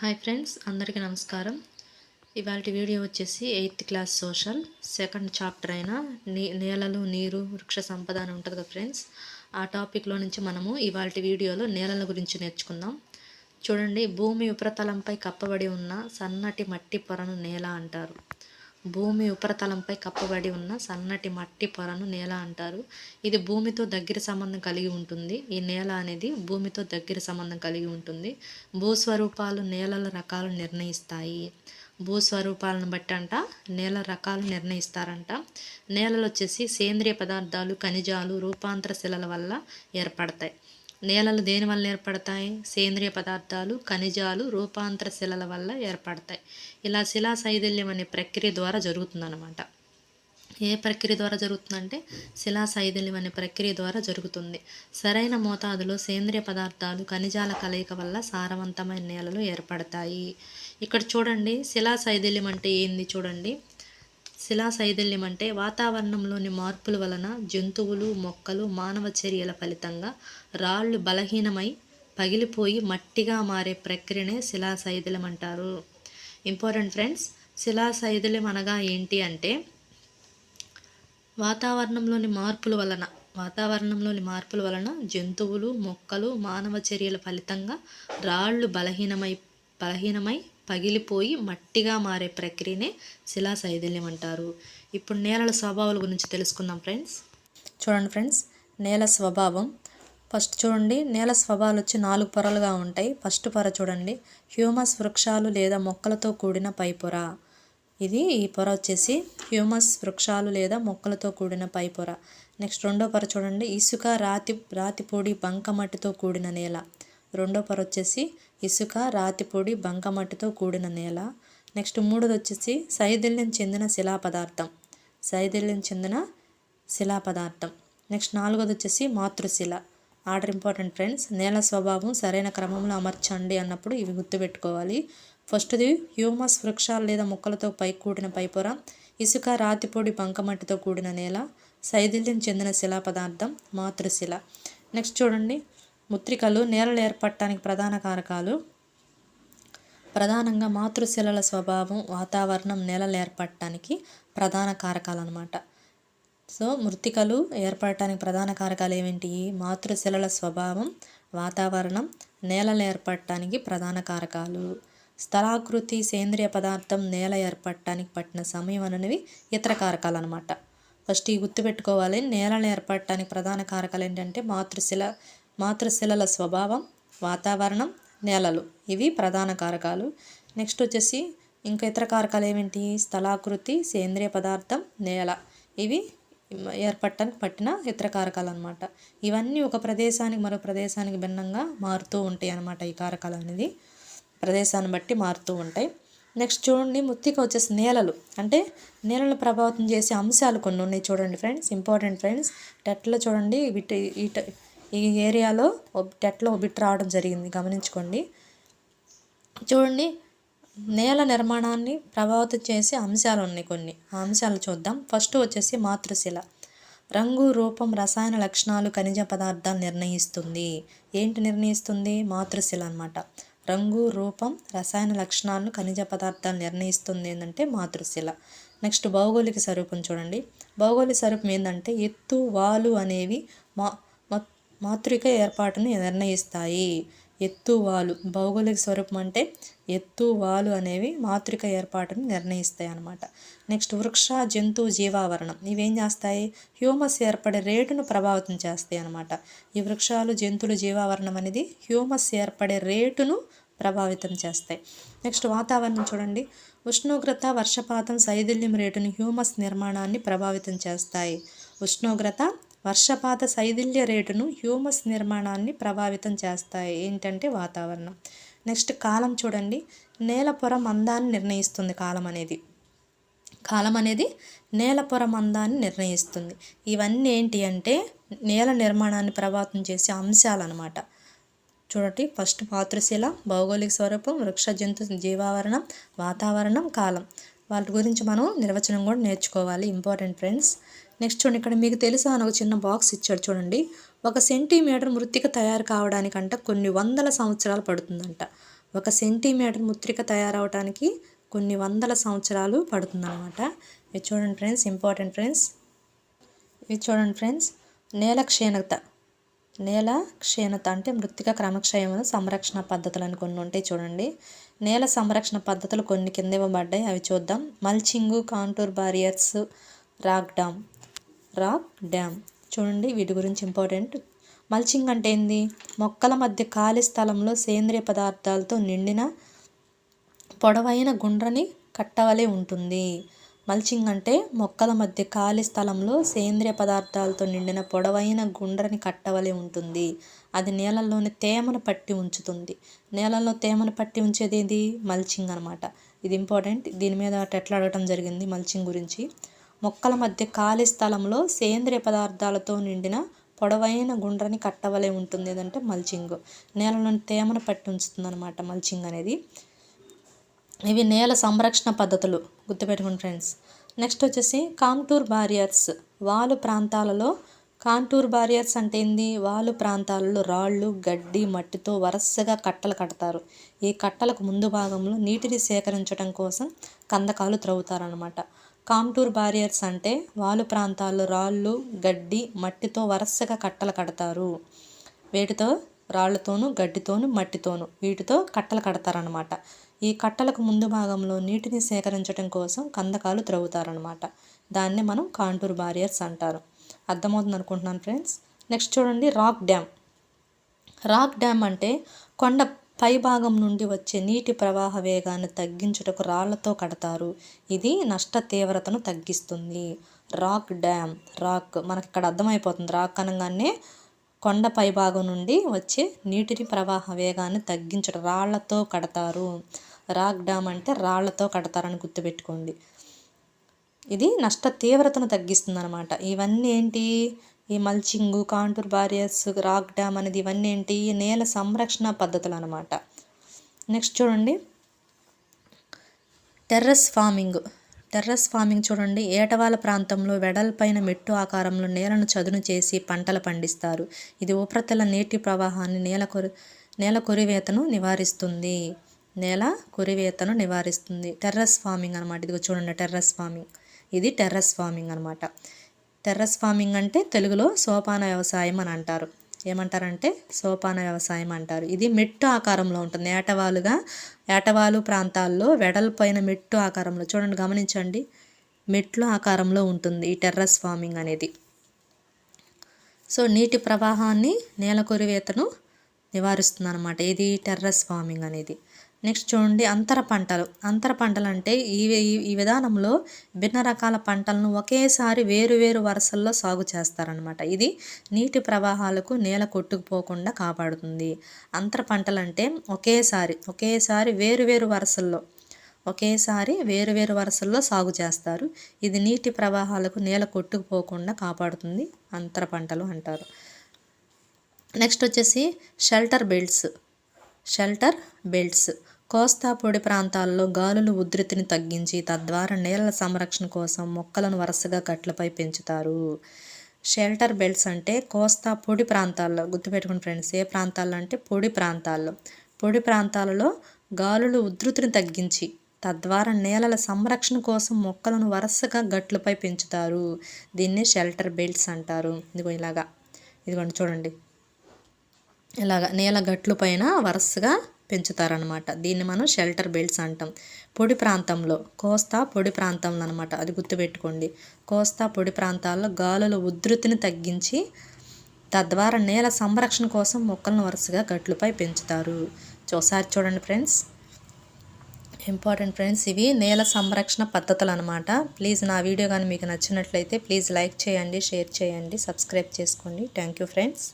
Hi friends అందరికీ నమస్కారం. ఇవాళ వీడియో వచ్చేసి eighth class social. Second chapter అయిన నీ నేలలు నీరు వృక్ష సంపద అని ఉంటుంది కదా ఫ్రెండ్స్. ఆ టాపిక్లో నుంచి మనము ఇవాళ వీడియోలో నేలల గురించి నేర్చుకుందాం. చూడండి భూమి ఉపరితలంపై కప్పబడి ఉన్న సన్నటి మట్టి పొరను నేల అంటారు. భూమి ఉపరితలంపై కప్పబడి ఉన్న సన్నటి మట్టి పొరను నేల అంటారు. ఇది భూమితో దగ్గర సంబంధం కలిగి ఉంటుంది. ఈ నేల అనేది భూమితో దగ్గర సంబంధం కలిగి ఉంటుంది. భూస్వరూపాలు నేలల రకాలు నిర్ణయిస్తాయి. భూస్వరూపాలను బట్టి అంట నేల రకాలు నిర్ణయిస్తారంట. నేలలు వచ్చేసి సేంద్రియ పదార్థాలు ఖనిజాలు రూపాంతర శిలల వల్ల ఏర్పడతాయి. నేలలు దేని వల్ల ఏర్పడతాయి? సేంద్రియ పదార్థాలు ఖనిజాలు రూపాంతర శిలల వల్ల ఏర్పడతాయి. ఇలా శిలా శైథిల్యం అనే ప్రక్రియ ద్వారా జరుగుతుందన్నమాట. ఏ ప్రక్రియ ద్వారా జరుగుతుందంటే శిలా శైథిల్యం అనే ప్రక్రియ ద్వారా జరుగుతుంది. సరైన మోతాదులో సేంద్రియ పదార్థాలు ఖనిజాల కలయిక వల్ల సారవంతమైన నేలలు ఏర్పడతాయి. ఇక్కడ చూడండి శిలా శైథిల్యం అంటే ఏంది చూడండి. శిలా శైథిల్యం అంటే వాతావరణంలోని మార్పుల వలన జంతువులు మొక్కలు మానవ చర్యల ఫలితంగా రాళ్ళు బలహీనమై పగిలిపోయి మట్టిగా మారే ప్రక్రియనే శిలా శైథిల్యం అంటారు. ఇంపార్టెంట్ ఫ్రెండ్స్ శిలా శైథిల్యం అనగా ఏంటి అంటే వాతావరణంలోని మార్పుల వలన వాతావరణంలోని మార్పుల వలన జంతువులు మొక్కలు మానవ చర్యల ఫలితంగా రాళ్ళు బలహీనమై బలహీనమై పగిలిపోయి మట్టిగా మారే ప్రక్రియనే శిలా శైథిల్యం అంటారు ఇప్పుడు నేలల స్వభావాల గురించి తెలుసుకుందాం ఫ్రెండ్స్. చూడండి ఫ్రెండ్స్ నేల స్వభావం. ఫస్ట్ చూడండి నేల స్వభావాలు వచ్చి నాలుగు పొరలుగా ఉంటాయి. ఫస్ట్ పొర చూడండి హ్యూమస్ వృక్షాలు లేదా మొక్కలతో కూడిన పై పొర ఇది ఈ పొర వచ్చేసి హ్యూమస్ వృక్షాలు లేదా మొక్కలతో కూడిన పై పొర నెక్స్ట్ రెండో పొర చూడండి ఇసుక రాతి రాతిపూడి బంకమట్టితో కూడిన నేల. రెండో పొర వచ్చేసి ఇసుక రాతిపొడి బంకమట్టితో కూడిన నేల. నెక్స్ట్ మూడోది వచ్చేసి సైదిల్యం చెందిన శిలా పదార్థం సైదిల్యం చెందిన శిలా పదార్థం నెక్స్ట్ నాలుగోది వచ్చేసి మాతృశిల. ఆర్డర్ ఇంపార్టెంట్ ఫ్రెండ్స్ నేల స్వభావం సరైన క్రమంలో అమర్చండి అన్నప్పుడు ఇవి గుర్తుపెట్టుకోవాలి. ఫస్ట్ది హ్యూమస్ వృక్షాలు లేదా మొక్కలతో పై కూడిన పైపొర ఇసుక రాతిపొడి బంకమట్టితో కూడిన నేల సైదిల్యం చెందిన శిలా పదార్థం మాతృశిల. నెక్స్ట్ చూడండి ముత్రికలు నేలలు ఏర్పడటానికి ప్రధాన కారకాలు. ప్రధానంగా మాతృశిలల స్వభావం వాతావరణం నేలలు ఏర్పడటానికి ప్రధాన కారకాలు అనమాట సో మృతికలు ఏర్పడటానికి ప్రధాన కారకాలు ఏమిటి? మాతృశిలల స్వభావం వాతావరణం నేలలు ఏర్పడటానికి ప్రధాన కారకాలు. స్థలాకృతి సేంద్రియ పదార్థం నేల ఏర్పడటానికి పట్టిన సమయం అనేవి ఇతర కారకాలు అనమాట ఫస్ట్ ఈ గుర్తుపెట్టుకోవాలి నేలలు ఏర్పడటానికి ప్రధాన కారకాలు ఏంటంటే మాతృశిల మాతృశిలల స్వభావం వాతావరణం నేలలు. ఇవి ప్రధాన కారకాలు. నెక్స్ట్ వచ్చేసి ఇంకా ఇతర కారకాలు ఏమిటి? స్థలాకృతి సేంద్రియ పదార్థం నేల. ఇవి ఏర్పడటానికి పట్టిన ఇతర కారకాలు అనమాట ఇవన్నీ ఒక ప్రదేశానికి మరో ప్రదేశానికి భిన్నంగా మారుతూ ఉంటాయి అన్నమాట ఈ కారకాలు అనేది. ప్రదేశాన్ని బట్టి మారుతూ ఉంటాయి. నెక్స్ట్ చూడండి ముత్తిక వచ్చేసి నేలలు. అంటే నేలలు ప్రభావితం చేసే అంశాలు కొన్ని ఉన్నాయి చూడండి ఫ్రెండ్స్. Important friends. టెట్లో చూడండి వీటి ఈ ఈ ఏరియాలో టెట్లో బిట్ రావడం జరిగింది. గమనించుకోండి. చూడండి నేల నిర్మాణాన్ని ప్రభావితం చేసే అంశాలు ఉన్నాయి కొన్ని. ఆ అంశాలు చూద్దాం. ఫస్ట్ వచ్చేసి మాతృశిల. రంగు రూపం రసాయన లక్షణాలు ఖనిజ పదార్థాలు నిర్ణయిస్తుంది. ఏంటి నిర్ణయిస్తుంది? మాతృశిల అనమాట రంగు రూపం రసాయన లక్షణాలను ఖనిజ పదార్థాలు నిర్ణయిస్తుంది ఏంటంటే మాతృశిల. నెక్స్ట్ భౌగోళిక స్వరూపం చూడండి. భౌగోళిక స్వరూపం ఏంటంటే ఎత్తు వాలు అనేవి మా మాతృక ఏర్పాటును నిర్ణయిస్తాయి. ఎత్తువాలు. భౌగోళిక స్వరూపం అంటే ఎత్తు వాలు అనేవి మాతృక ఏర్పాటును నిర్ణయిస్తాయి అన్నమాట. నెక్స్ట్ వృక్ష జంతు జీవావరణం. ఇవేం చేస్తాయి? హ్యూమస్ ఏర్పడే రేటును ప్రభావితం చేస్తాయి అన్నమాట. ఈ వృక్షాలు జంతువులు జీవావరణం అనేది హ్యూమస్ ఏర్పడే రేటును ప్రభావితం చేస్తాయి. నెక్స్ట్ వాతావరణం చూడండి. ఉష్ణోగ్రత వర్షపాతం శైథిల్యం రేటును హ్యూమస్ నిర్మాణాన్ని ప్రభావితం చేస్తాయి. ఉష్ణోగ్రత వర్షపాత శైథిల్య రేటును హ్యూమస్ నిర్మాణాన్ని ప్రభావితం చేస్తాయి. ఏంటంటే వాతావరణం. నెక్స్ట్ కాలం చూడండి. నేల పొర మందాన్ని నిర్ణయిస్తుంది కాలం అనేది. కాలం అనేది నేల పొర మందాన్ని నిర్ణయిస్తుంది. ఇవన్నీ ఏంటి అంటే నేల నిర్మాణాన్ని ప్రభావితం చేసే అంశాలు అనమాట చూడండి. ఫస్ట్ మాతృశిల భౌగోళిక స్వరూపం వృక్ష జంతు జీవావరణం వాతావరణం కాలం. వాటి గురించి మనం నిర్వచనం కూడా నేర్చుకోవాలి. ఇంపార్టెంట్ ఫ్రెండ్స్ నెక్స్ట్ చూడండి ఇక్కడ మీకు తెలుసా అని ఒక చిన్న బాక్స్ ఇచ్చాడు చూడండి. ఒక సెంటీమీటర్ మృతిక తయారు కావడానికంట కొన్ని వందల సంవత్సరాలు పడుతుందంట. ఒక సెంటీమీటర్ మృత్తిక తయారవడానికి కొన్ని వందల సంవత్సరాలు పడుతుందన్నమాట. ఇది చూడండి ఫ్రెండ్స్ ఇంపార్టెంట్ ఫ్రెండ్స్ ఇది చూడండి ఫ్రెండ్స్ నేల క్షీణత. నేల క్షీణత అంటే మృతిక క్రమక్షయమైన సంరక్షణ పద్ధతులు అని కొన్ని ఉంటాయి చూడండి. నేల సంరక్షణ పద్ధతులు కొన్ని కింద ఇవ్వబడ్డాయి. అవి చూద్దాం. Mulching contour barriers rock dam rock dam చూడండి వీటి గురించి ఇంపార్టెంట్. మల్చింగ్ అంటే ఏంది? మొక్కల మధ్య ఖాళీ స్థలంలో సేంద్రియ పదార్థాలతో నిండిన పొడవైన గుండ్రని కట్టవలే ఉంటుంది. మల్చింగ్ అంటే మొక్కల మధ్య ఖాళీ స్థలంలో సేంద్రియ పదార్థాలతో నిండిన పొడవైన గుండ్రని కట్టవలే ఉంటుంది. అది నేలల్లోని తేమను పట్టి ఉంచుతుంది. నేలల్లో తేమను పట్టి ఉంచేది ఏది మల్చింగ్ అనమాట ఇది ఇంపార్టెంట్. దీని మీద ఎట్లా అడగటం జరిగింది? మల్చింగ్ గురించి. మొక్కల మధ్య ఖాళీ స్థలంలో సేంద్రియ పదార్థాలతో నిండిన పొడవైన గుండ్రని కట్టవలే ఉంటుంది. ఏదంటే మల్చింగ్. నేలలోని తేమను పట్టి ఉంచుతుంది అనమాట మల్చింగ్ అనేది. ఇవి నేల సంరక్షణ పద్ధతులు గుర్తుపెట్టుకోండి ఫ్రెండ్స్. నెక్స్ట్ వచ్చేసి కాంటూర్ బారియర్స్. వాలు ప్రాంతాలలో కాంటూర్ బారియర్స్ అంటే ఏంది? వాలు ప్రాంతాలలో రాళ్ళు గడ్డి మట్టితో వరుసగా కట్టలు కడతారు. ఈ కట్టలకు ముందు భాగంలో నీటిని సేకరించడం కోసం కందకాలు త్రవ్వుతారనమాట కాంటూర్ బారియర్స్ అంటే వాలు ప్రాంతాల్లో రాళ్ళు గడ్డి మట్టితో వరుసగా కట్టలు కడతారు. వీటితో రాళ్ళతోనూ గడ్డితోనూ మట్టితోనూ వీటితో కట్టలు కడతారనమాట ఈ కట్టలకు ముందు భాగంలో నీటిని సేకరించడం కోసం కందకాలు త్రవ్వుతారనమాట దాన్ని మనం కాంటూర్ బారియర్స్ అంటారు. అర్థమవుతుంది అనుకుంటున్నాను ఫ్రెండ్స్? నెక్స్ట్ చూడండి రాక్ డ్యామ్ రాక్ డ్యామ్ అంటే కొండ పై భాగం నుండి వచ్చే నీటి ప్రవాహ వేగాన్ని తగ్గించుటకు రాళ్ళతో కడతారు. ఇది నష్ట తీవ్రతను తగ్గిస్తుంది. రాక్ డ్యామ్ రాక్ మనకి ఇక్కడ అర్థమైపోతుంది. రాక్ అనగానే కొండ పైభాగం నుండి వచ్చే నీటిని ప్రవాహ వేగాన్ని తగ్గించడం రాళ్ళతో కడతారు. రాక్ డ్యామ్ అంటే రాళ్ళతో కడతారని గుర్తుపెట్టుకోండి. ఇది నష్ట తీవ్రతను తగ్గిస్తుంది అనమాట ఇవన్నీ ఏంటి? ఈ mulching contour barriers rock dam అనేది ఇవన్నీ ఏంటి? నేల సంరక్షణ పద్ధతులు అనమాట నెక్స్ట్ చూడండి. Terrace farming. టెర్రస్ ఫార్మింగ్ చూడండి. ఏటవాల ప్రాంతంలో వెడల్పైన మెట్టు ఆకారంలో నేలను చదును చేసి పంటలు పండిస్తారు. ఇది ఉపరితల నీటి ప్రవాహాన్ని నేల కొరి నేల కొరివేతను నివారిస్తుంది. నేల కొరివేతను నివారిస్తుంది. టెర్రస్ ఫార్మింగ్ అనమాట ఇది చూడండి టెర్రస్ ఫార్మింగ్ ఇది టెర్రస్ ఫార్మింగ్ అనమాట టెర్రస్ ఫార్మింగ్ అంటే తెలుగులో సోపాన వ్యవసాయం అని అంటారు. ఏమంటారంటే సోపాన వ్యవసాయం అంటారు. ఇది మెట్టు ఆకారంలో ఉంటుంది. ఏటవాలుగా ఏటవాలు ప్రాంతాల్లో వెడల్పైన మెట్టు ఆకారంలో చూడండి గమనించండి. మెట్లు ఆకారంలో ఉంటుంది ఈ టెర్రస్ ఫార్మింగ్ అనేది. సో నీటి ప్రవాహాన్ని నేల కొరివేతను నివారిస్తుంది అనమాట ఇది టెర్రస్ ఫార్మింగ్ అనేది. నెక్స్ట్ చూడండి అంతర పంటలు. అంతర పంటలు అంటే ఈ ఈ విధానంలో భిన్న రకాల పంటలను ఒకేసారి వేరు వేరు వరుసల్లో సాగు చేస్తారనమాట ఇది నీటి ప్రవాహాలకు నేల కొట్టుకుపోకుండా కాపాడుతుంది. అంతర పంటలు అంటే ఒకేసారి ఒకేసారి వేరు వేరు వరుసల్లో ఒకేసారి వేరు వేరు వరుసల్లో సాగు చేస్తారు. ఇది నీటి ప్రవాహాలకు నేల కొట్టుకుపోకుండా కాపాడుతుంది అంతర పంటలు అంటారు. నెక్స్ట్ వచ్చేసి షెల్టర్ బెల్ట్స్. Shelter belts. కోస్తా పొడి ప్రాంతాల్లో గాలులు ఉధృతిని తగ్గించి తద్వారా నేలల సంరక్షణ కోసం మొక్కలను వరుసగా గట్లపై పెంచుతారు. షెల్టర్ బెల్ట్స్ అంటే కోస్తా పొడి ప్రాంతాల్లో గుర్తుపెట్టుకుని ఫ్రెండ్స్ ఏ ప్రాంతాల్లో అంటే పొడి ప్రాంతాల్లో. పొడి ప్రాంతాలలో గాలులు ఉధృతిని తగ్గించి తద్వారా నేలల సంరక్షణ కోసం మొక్కలను వరుసగా గట్లపై పెంచుతారు. దీన్ని షెల్టర్ బెల్ట్స్ అంటారు. ఇదిగో ఇలాగా. ఇదిగోండి చూడండి. ఇలాగ నేల గట్లు పైన వరుసగా పెంచుతారనమాట దీన్ని మనం షెల్టర్ బెల్ట్స్ అంటాం. పొడి ప్రాంతంలో కోస్తా పొడి ప్రాంతంలో అనమాట అది గుర్తుపెట్టుకోండి. కోస్తా పొడి ప్రాంతాల్లో గాలుల ఉధృతిని తగ్గించి తద్వారా నేల సంరక్షణ కోసం మొక్కలను వరుసగా గట్లపై పెంచుతారు. ఒకసారి చూడండి ఫ్రెండ్స్. ఇంపార్టెంట్ ఫ్రెండ్స్ ఇవి నేల సంరక్షణ పద్ధతులు అనమాట ప్లీజ్ నా వీడియో కానీ మీకు నచ్చినట్లయితే ప్లీజ్ లైక్ చేయండి షేర్ చేయండి సబ్స్క్రైబ్ చేసుకోండి. Thank you friends.